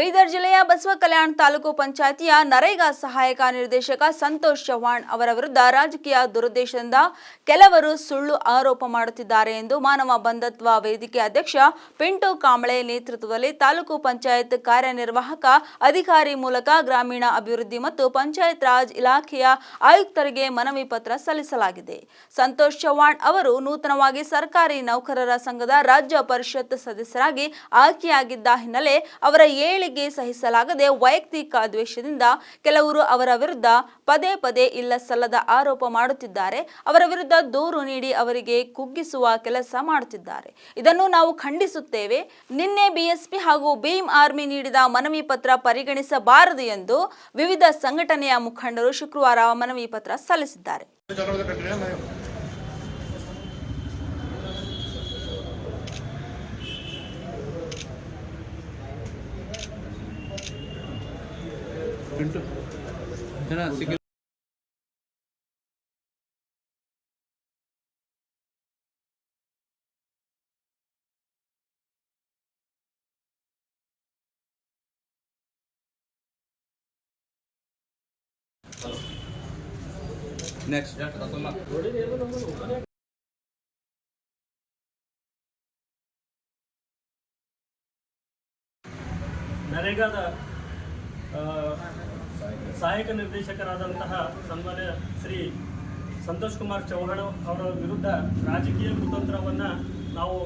ಬೀದರ್ ಜಿಲ್ಲೆಯ ಬಸವ ಕಲ್ಯಾಣ ತಾಲೂಕು ಪಂಚಾಯತಿಯ ನರೇಗಾ ಸಹಾಯಕ ನಿರ್ದೇಶಕ ಸಂತೋಷ್ ಚವ್ಹಾಣ್ ಅವರ ವಿರುದ್ಧ ರಾಜಕೀಯ ದುರುದ್ದೇಶದಿಂದ ಕೆಲವರು ಸುಳ್ಳು ಆರೋಪ ಮಾಡುತ್ತಿದ್ದಾರೆ ಎಂದು ಮಾನವ ಬಂಧತ್ವ ವೇದಿಕೆ ಅಧ್ಯಕ್ಷ ಪಿಂಟು ಕಾಂಬಳೆ ನೇತೃತ್ವದಲ್ಲಿ ತಾಲೂಕು ಪಂಚಾಯತ್ ಕಾರ್ಯನಿರ್ವಾಹಕ ಅಧಿಕಾರಿ ಮೂಲಕ ಗ್ರಾಮೀಣ ಅಭಿವೃದ್ಧಿ ಮತ್ತು ಪಂಚಾಯತ್ ರಾಜ್ ಇಲಾಖೆಯ ಆಯುಕ್ತರಿಗೆ ಮನವಿ ಪತ್ರ ಸಲ್ಲಿಸಲಾಗಿದೆ. ಸಂತೋಷ್ ಚವ್ಹಾಣ್ ಅವರು ನೂತನವಾಗಿ ಸರ್ಕಾರಿ ನೌಕರರ ಸಂಘದ ರಾಜ್ಯ ಪರಿಷತ್ ಸದಸ್ಯರಾಗಿ ಆಯ್ಕೆಯಾಗಿದ್ದ ಹಿನ್ನೆಲೆ ಅವರ ಏಳಿಗೆ ಸಹಿಸಲಾಗದೆ ವೈಯಕ್ತಿಕ ದ್ವೇಷದಿಂದ ಕೆಲವರು ಅವರ ವಿರುದ್ಧ ಪದೇ ಪದೇ ಇಲ್ಲ ಸಲ್ಲದ ಆರೋಪ ಮಾಡುತ್ತಿದ್ದಾರೆ. ಅವರ ವಿರುದ್ಧ ದೂರು ನೀಡಿ ಅವರಿಗೆ ಕುಗ್ಗಿಸುವ ಕೆಲಸ ಮಾಡುತ್ತಿದ್ದಾರೆ. ಇದನ್ನು ನಾವು ಖಂಡಿಸುತ್ತೇವೆ. ನಿನ್ನೆ ಬಿಎಸ್ಪಿ ಹಾಗೂ ಭೀಮ್ ಆರ್ಮಿ ನೀಡಿದ ಮನವಿ ಪತ್ರ ಪರಿಗಣಿಸಬಾರದು ಎಂದು ವಿವಿಧ ಸಂಘಟನೆಯ ಮುಖಂಡರು ಶುಕ್ರವಾರ ಮನವಿ ಪತ್ರ ಸಲ್ಲಿಸಿದ್ದಾರೆ. ಚಕ್ರದ ಕಟ್ಟಿಗೆ ನಾವು ಎಂಟು ಜನ ಸಿಕ್ಕ ನೆಕ್ಸ್ಟ್ ನರೇಗಾದ ಆ, ಸಹಾಯಕ ನಿರ್ದೇಶಕರಾದಂತಹ ಸನ್ಮಾನ್ಯ ಶ್ರೀ ಸಂತೋಷ್ ಕುಮಾರ್ ಚೌಹಾಣ್ ಅವರ ವಿರುದ್ಧ ರಾಜಕೀಯ ಕುತಂತ್ರವನ್ನು ನಾವು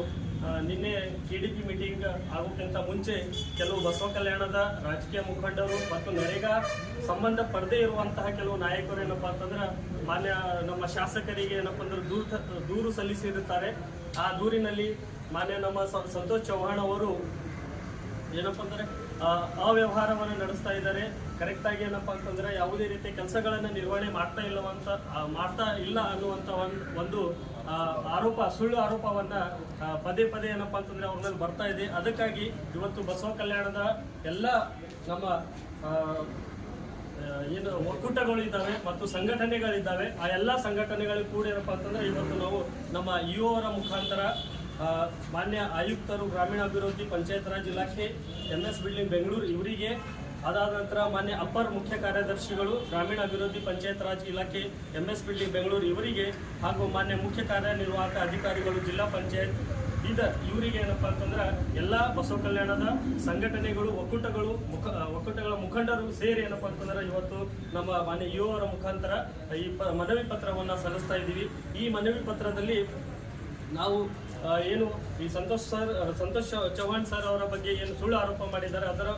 ನಿನ್ನೆ ಕೆ ಡಿ ಪಿ ಮೀಟಿಂಗ್ ಆಗೋಕ್ಕಿಂತ ಮುಂಚೆ ಕೆಲವು ಬಸವ ಕಲ್ಯಾಣದ ರಾಜಕೀಯ ಮುಖಂಡರು ಮತ್ತು ನರೇಗಾ ಸಂಬಂಧ ಪಡೆದೇ ಇರುವಂತಹ ಕೆಲವು ನಾಯಕರು ಏನಪ್ಪ ಅಂತಂದ್ರೆ ಮಾನ್ಯ ನಮ್ಮ ಶಾಸಕರಿಗೆ ಏನಪ್ಪ ಅಂದ್ರೆ ದೂರು ದೂರು ಸಲ್ಲಿಸಿರುತ್ತಾರೆ. ಆ ದೂರಿನಲ್ಲಿ ಮಾನ್ಯ ನಮ್ಮ ಸಂತೋಷ್ ಚೌಹಾಣ್ ಅವರು ಏನಪ್ಪ ಅಂದ್ರೆ ಆ, ಅವ್ಯವಹಾರವನ್ನು ನಡೆಸ್ತಾ ಇದ್ದಾರೆ. ಕರೆಕ್ಟ್ ಆಗಿ ಏನಪ್ಪಾ ಅಂತಂದ್ರೆ ಯಾವುದೇ ರೀತಿಯ ಕೆಲಸಗಳನ್ನ ನಿರ್ವಹಣೆ ಮಾಡ್ತಾ ಇಲ್ಲವಂತ ಮಾಡ್ತಾ ಇಲ್ಲ ಅನ್ನುವಂತ ಒಂದು ಆರೋಪ ಸುಳ್ಳು ಆರೋಪವನ್ನ ಪದೇ ಪದೇ ಏನಪ್ಪಾ ಅಂತಂದ್ರೆ ಅವ್ರ ಮೇಲೆ ಬರ್ತಾ ಇದೆ. ಅದಕ್ಕಾಗಿ ಇವತ್ತು ಬಸವ ಕಲ್ಯಾಣದ ಎಲ್ಲ ನಮ್ಮ ಏನು ಒಕ್ಕೂಟಗಳು ಇದ್ದಾವೆ ಮತ್ತು ಸಂಘಟನೆಗಳಿದ್ದಾವೆ. ಆ ಎಲ್ಲ ಸಂಘಟನೆಗಳಿಗೆ ಕೂಡ ಏನಪ್ಪಾ ಅಂತಂದ್ರೆ ಇವತ್ತು ನಾವು ನಮ್ಮ ಇಒ ಅವರ ಮುಖಾಂತರ ಮಾನ್ಯ ಆಯುಕ್ತರು, ಗ್ರಾಮೀಣಾಭಿವೃದ್ಧಿ, ಪಂಚಾಯತ್ ರಾಜ್ ಇಲಾಖೆ ಎಂ ಎಸ್ ಬಿಲ್ಡಿಂಗ್ ಬೆಂಗಳೂರು ಇವರಿಗೆ ಅದಾದ ನಂತರ ಮಾನ್ಯ ಅಪ್ಪರ್ ಮುಖ್ಯ ಕಾರ್ಯದರ್ಶಿಗಳು, ಗ್ರಾಮೀಣಾಭಿವೃದ್ಧಿ, ಪಂಚಾಯತ್ ರಾಜ್ ಇಲಾಖೆ ಎಂ ಎಸ್ ಬಿಲ್ಡಿಂಗ್ ಬೆಂಗಳೂರು ಇವರಿಗೆ ಹಾಗೂ ಮಾನ್ಯ ಮುಖ್ಯ ಕಾರ್ಯನಿರ್ವಾಹಕ ಅಧಿಕಾರಿಗಳು, ಜಿಲ್ಲಾ ಪಂಚಾಯತ್ ಬೀದರ್ ಇವರಿಗೆ ಏನಪ್ಪಾ ಅಂತಂದ್ರೆ ಎಲ್ಲ ಬಸವ ಕಲ್ಯಾಣದ ಸಂಘಟನೆಗಳು, ಒಕ್ಕೂಟಗಳು, ಮುಖ, ಒಕ್ಕೂಟಗಳ ಮುಖಂಡರು ಸೇರಿ ಏನಪ್ಪಾ ಅಂತಂದ್ರೆ ಇವತ್ತು ನಮ್ಮ ಮಾನ್ಯ ಯು ಅವರ ಮುಖಾಂತರ ಈ ಪ, ಮನವಿ ಪತ್ರವನ್ನು ಸಲ್ಲಿಸ್ತಾ ಇದ್ದೀವಿ. ಈ ಮನವಿ ಪತ್ರದಲ್ಲಿ ನಾವು ಏನು ಈ ಸಂತೋಷ್ ಸರ್ ಸಂತೋಷ್ ಚೌಹಾಣ್ ಸರ್ ಅವರ ಬಗ್ಗೆ ಏನು ಸುಳ್ಳು ಆರೋಪ ಮಾಡಿದ್ದಾರೆ, ಅದರ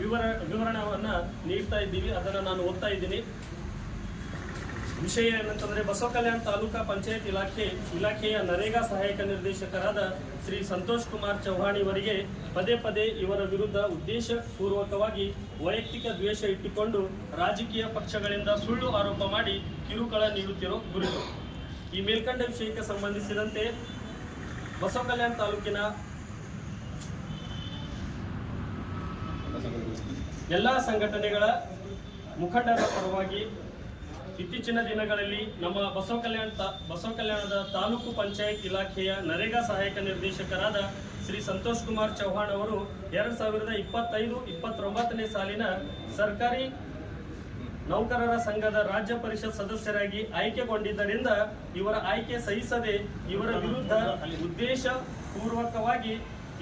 ವಿವರ ವಿವರಣವನ್ನು ನೀಡ್ತಾ ಇದ್ದೀವಿ, ಅದನ್ನು ನಾನು ಓದ್ತಾ ಇದ್ದೀನಿ. ವಿಷಯ ಏನಂತಂದ್ರೆ ಬಸವ ಕಲ್ಯಾಣ ತಾಲೂಕಾ ಪಂಚಾಯತ್ ಇಲಾಖೆ, ಇಲಾಖೆಯ ನರೇಗಾ ಸಹಾಯಕ ನಿರ್ದೇಶಕರಾದ ಶ್ರೀ ಸಂತೋಷ್ ಕುಮಾರ್ ಚೌಹಾಣ್ ಇವರಿಗೆ ಪದೇ ಪದೇ ಇವರ ವಿರುದ್ಧ ಉದ್ದೇಶ ಪೂರ್ವಕವಾಗಿ ವೈಯಕ್ತಿಕ ದ್ವೇಷ ಇಟ್ಟುಕೊಂಡು ರಾಜಕೀಯ ಪಕ್ಷಗಳಿಂದ ಸುಳ್ಳು ಆರೋಪ ಮಾಡಿ ಕಿರುಕುಳ ನೀಡುತ್ತಿರೋ ಕುರಿತು ಈ ಮೇಲ್ಕಂಡ ವಿಷಯಕ್ಕೆ ಸಂಬಂಧಿಸಿದಂತೆ ಬಸವ ಕಲ್ಯಾಣ ತಾಲೂಕಿನ ಎಲ್ಲ ಸಂಘಟನೆಗಳ ಮುಖಂಡರ ಪರವಾಗಿ ಇತ್ತೀಚಿನ ದಿನಗಳಲ್ಲಿ ನಮ್ಮ ಬಸವ ಕಲ್ಯಾಣ ಬಸವ ಕಲ್ಯಾಣದ ತಾಲೂಕು ಪಂಚಾಯತ್ ಇಲಾಖೆಯ ನರೇಗಾ ಸಹಾಯಕ ನಿರ್ದೇಶಕರಾದ ಶ್ರೀ ಸಂತೋಷ್ ಕುಮಾರ್ ಚೌಹಾಣ್ ಅವರು ಎರಡ್ ಸಾವಿರದ ಇಪ್ಪತ್ತೈದು, ಇಪ್ಪತ್ತೊಂಬತ್ತನೇ ಸಾಲಿನ ಸರ್ಕಾರಿ ನೌಕರರ ಸಂಘದ ರಾಜ್ಯ ಪರಿಷತ್ ಸದಸ್ಯರಾಗಿ ಆಯ್ಕೆಗೊಂಡಿದ್ದರಿಂದ ಇವರ ಆಯ್ಕೆ ಸಹಿಸದೆ ಇವರ ವಿರುದ್ಧ ಉದ್ದೇಶ ಪೂರ್ವಕವಾಗಿ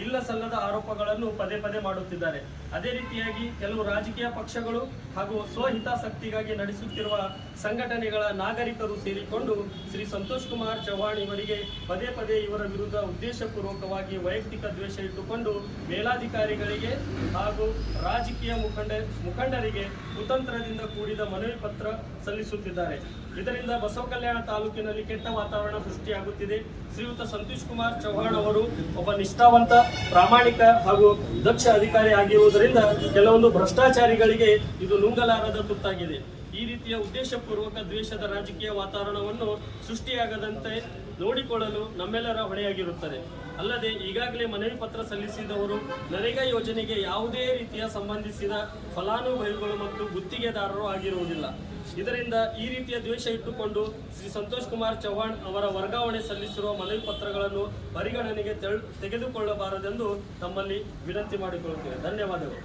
ಇಲ್ಲ ಸಲ್ಲದ ಆರೋಪಗಳನ್ನು ಪದೇ ಪದೇ ಮಾಡುತ್ತಿದ್ದಾರೆ. ಅದೇ ರೀತಿಯಾಗಿ ಕೆಲವು ರಾಜಕೀಯ ಪಕ್ಷಗಳು ಹಾಗೂ ಸ್ವಹಿತಾಸಕ್ತಿಗಾಗಿ ನಡೆಸುತ್ತಿರುವ ಸಂಘಟನೆಗಳ ನಾಗರಿಕರು ಸೇರಿಕೊಂಡು ಶ್ರೀ ಸಂತೋಷ್ ಕುಮಾರ್ ಚೌಹಾಣ್ ಇವರಿಗೆ ಪದೇ ಪದೇ ಇವರ ವಿರುದ್ಧ ಉದ್ದೇಶಪೂರ್ವಕವಾಗಿ ವೈಯಕ್ತಿಕ ದ್ವೇಷ ಇಟ್ಟುಕೊಂಡು ಮೇಲಾಧಿಕಾರಿಗಳಿಗೆ ಹಾಗೂ ರಾಜಕೀಯ ಮುಖಂಡ ಮುಖಂಡರಿಗೆ ಕುತಂತ್ರದಿಂದ ಕೂಡಿದ ಮನವಿ ಪತ್ರ ಸಲ್ಲಿಸುತ್ತಿದ್ದಾರೆ. ಇದರಿಂದ ಬಸವ ಕಲ್ಯಾಣ ತಾಲೂಕಿನಲ್ಲಿ ಕೆಟ್ಟ ವಾತಾವರಣ ಸೃಷ್ಟಿಯಾಗುತ್ತಿದೆ. ಶ್ರೀಯುತ ಸಂತೋಷ್ ಕುಮಾರ್ ಚೌಹಾಣ್ ಅವರು ಒಬ್ಬ ನಿಷ್ಠಾವಂತ, ಪ್ರಾಮಾಣಿಕ ಹಾಗೂ ದಕ್ಷ ಅಧಿಕಾರಿ ಆಗಿರುವುದರಿಂದ ಕೆಲವೊಂದು ಭ್ರಷ್ಟಾಚಾರಿಗಳಿಗೆ ಇದು ನುಂಗಲಾರದ ತುತ್ತಾಗಿದೆ. ಈ ರೀತಿಯ ಉದ್ದೇಶಪೂರ್ವಕ ದ್ವೇಷದ ರಾಜಕೀಯ ವಾತಾವರಣವನ್ನು ಸೃಷ್ಟಿಯಾಗದಂತೆ ನೋಡಿಕೊಳ್ಳಲು ನಮ್ಮೆಲ್ಲರ ಹೊಣೆಯಾಗಿರುತ್ತದೆ. ಅಲ್ಲದೆ ಈಗಾಗಲೇ ಮನವಿ ಪತ್ರ ಸಲ್ಲಿಸಿದವರು ನರೇಗಾ ಯೋಜನೆಗೆ ಯಾವುದೇ ರೀತಿಯ ಸಂಬಂಧಿಸಿದ ಫಲಾನುಭವಿಗಳು ಮತ್ತು ಗುತ್ತಿಗೆದಾರರು ಆಗಿರುವುದಿಲ್ಲ. ಇದರಿಂದ ಈ ರೀತಿಯ ದ್ವೇಷ ಇಟ್ಟುಕೊಂಡು ಶ್ರೀ ಸಂತೋಷ್ ಕುಮಾರ್ ಚೌಹಾಣ್ ಅವರ ವರ್ಗಾವಣೆ ಸಲ್ಲಿಸಿರುವ ಮನವಿ ಪತ್ರಗಳನ್ನು ಪರಿಗಣನೆಗೆ ತೆಗೆದುಕೊಳ್ಳಬಾರದೆಂದು ತಮ್ಮಲ್ಲಿ ವಿನಂತಿ ಮಾಡಿಕೊಳ್ಳುತ್ತೇವೆ. ಧನ್ಯವಾದಗಳು.